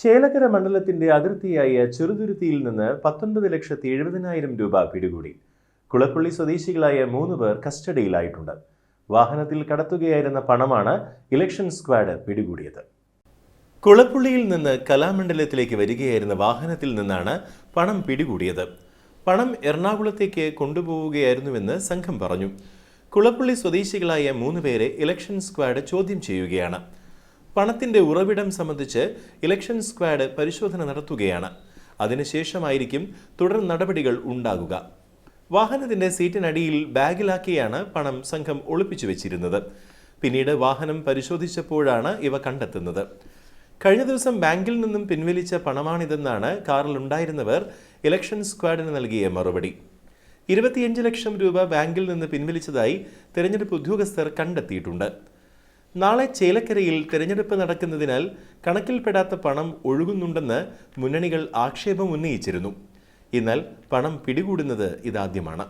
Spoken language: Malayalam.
ചേലക്കര മണ്ഡലത്തിന്റെ അതിർത്തിയായ ചെറുതുരുത്തിയിൽ നിന്ന് പത്തൊൻപത് ലക്ഷത്തി എഴുപതിനായിരം രൂപ പിടികൂടി. കുളപ്പള്ളി സ്വദേശികളായ മൂന്ന് പേർ കസ്റ്റഡിയിലായിട്ടുണ്ട്. വാഹനത്തിൽ കടത്തുകയായിരുന്ന പണമാണ് ഇലക്ഷൻ സ്ക്വാഡ് പിടികൂടിയത്. കുളപ്പുള്ളിയിൽ നിന്ന് കലാമണ്ഡലത്തിലേക്ക് വരികയായിരുന്ന വാഹനത്തിൽ നിന്നാണ് പണം പിടികൂടിയത്. പണം എറണാകുളത്തേക്ക് കൊണ്ടുപോവുകയായിരുന്നുവെന്ന് സംഘം പറഞ്ഞു. കുളപ്പുള്ളി സ്വദേശികളായ മൂന്ന് പേരെ ഇലക്ഷൻ സ്ക്വാഡ് ചോദ്യം ചെയ്യുകയാണ്. പണത്തിന്റെ ഉറവിടം സംബന്ധിച്ച് ഇലക്ഷൻ സ്ക്വാഡ് പരിശോധന നടത്തുകയാണ്. അതിനുശേഷമായിരിക്കും തുടർ നടപടികൾ ഉണ്ടാകുക. വാഹനത്തിന്റെ സീറ്റിനടിയിൽ ബാഗിലാക്കിയാണ് പണം സംഘം ഒളിപ്പിച്ചു വെച്ചിരുന്നത്. പിന്നീട് വാഹനം പരിശോധിച്ചപ്പോഴാണ് ഇവ കണ്ടെത്തുന്നത്. കഴിഞ്ഞ ദിവസം ബാങ്കിൽ നിന്നും പിൻവലിച്ച പണമാണിതെന്നാണ് കാറിലുണ്ടായിരുന്നവർ ഇലക്ഷൻ സ്ക്വാഡിന് നൽകിയ മറുപടി. ഇരുപത്തിയഞ്ച് ലക്ഷം രൂപ ബാങ്കിൽ നിന്ന് പിൻവലിച്ചതായി തെരഞ്ഞെടുപ്പ് ഉദ്യോഗസ്ഥർ കണ്ടെത്തിയിട്ടുണ്ട്. നാളെ ചേലക്കരയിൽ തെരഞ്ഞെടുപ്പ് നടക്കുന്നതിനാൽ കണക്കിൽപ്പെടാത്ത പണം ഒഴുകുന്നുണ്ടെന്ന് മുന്നണികൾ ആക്ഷേപം ഉന്നയിച്ചിരുന്നു. എന്നാൽ പണം പിടികൂടുന്നത് ഇതാദ്യമാണ്.